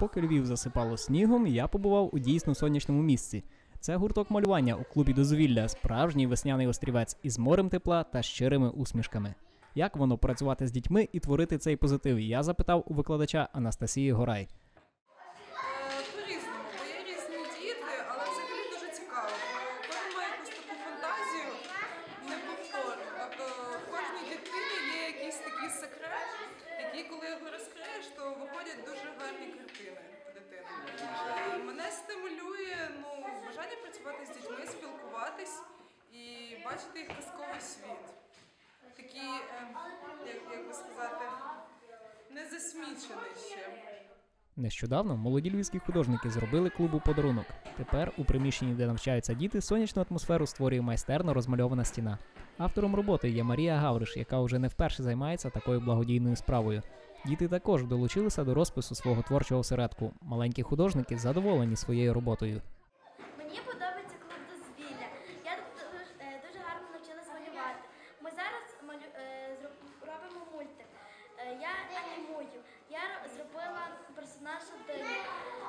Поки Львів засипало снігом, я побував у дійсно сонячному місці. Це гурток малювання у клубі дозвілля, справжній весняний острівець із морем тепла та щирими усмішками. Як воно працювати з дітьми і творити цей позитив? Я запитав у викладача Анастасії Горай. Бачити їх казковий світ. Такий, е, як, як би сказати, не засмічений ще. Нещодавно молоді львівські художники зробили клубу подарунок. Тепер у приміщенні, де навчаються діти, сонячну атмосферу створює майстерно розмальована стіна. Автором роботи є Марія Гавриш, яка вже не вперше займається такою благодійною справою. Діти також долучилися до розпису свого творчого осередку. Маленькі художники задоволені своєю роботою. Анімую. Я зробила персонажа Диму.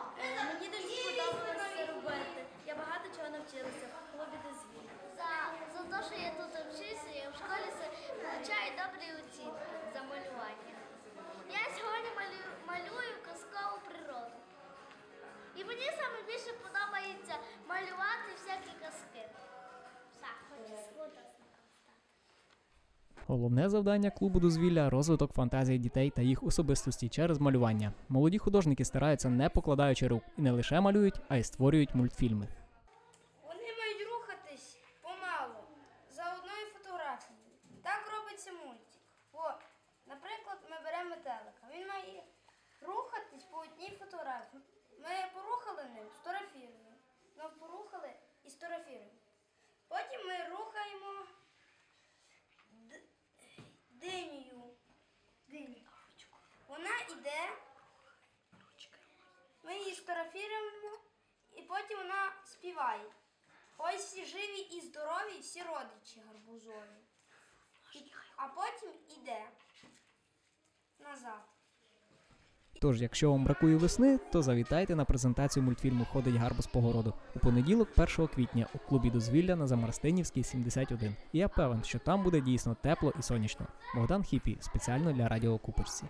Головне завдання клубу дозвілля розвиток фантазії дітей та їх особистості через малювання. Молоді художники стараються не покладаючи рук і не лише малюють, а й створюють мультфільми. Вони мають рухатись помалу за одною фотографією. Так робиться мультик. О, наприклад, ми беремо метелика. Він має рухатись по одній фотографії. Ми порухали ним, сфотографіруємо. Ми порухали і сфотографіруємо. Потім ми рухаємо йде. Ми її сфотографіруємо і потім вона співає. Ось всі живі і здорові, всі родичі гарбузові. А потім іде назад. Тож, якщо вам бракує весни, то завітайте на презентацію мультфільму Ходить гарбуз по городу у понеділок, 1 квітня, у клубі дозвілля на Замарстинівській 71. І я певен, що там буде дійсно тепло і сонячно. Богдан Хіпі спеціально для Радіо Куперсі.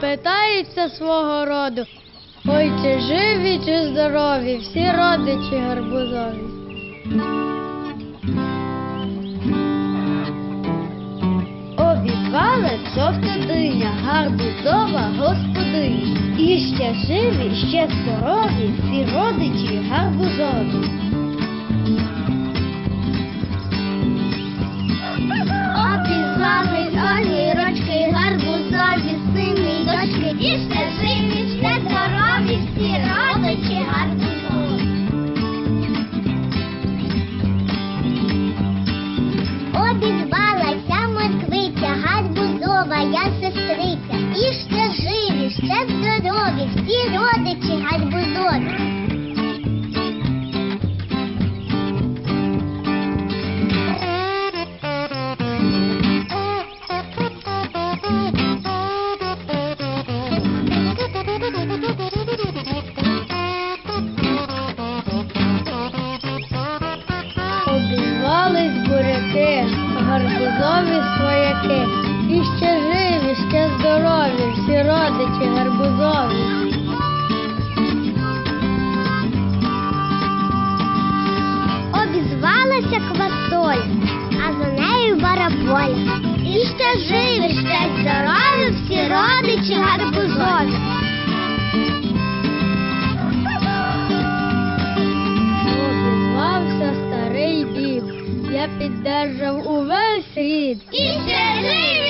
Питається свого роду. Ой, чи живі, чи здорові, всі родичі гарбузові. Обізвали жовта диня, гарбузова господиня. І ще живі, ще здорові, всі родичі гарбузові. Всі родичі гарбузові. Обізвались буряки, гарбузові свояки. І ще здорові, всі родичі гарбузові. Обізвалася квасоля, а за нею бараболя. І ще живі, ще здорові, всі родичі гарбузові. Обізвався старий дід, я піддержав увесь світ. І ще живі.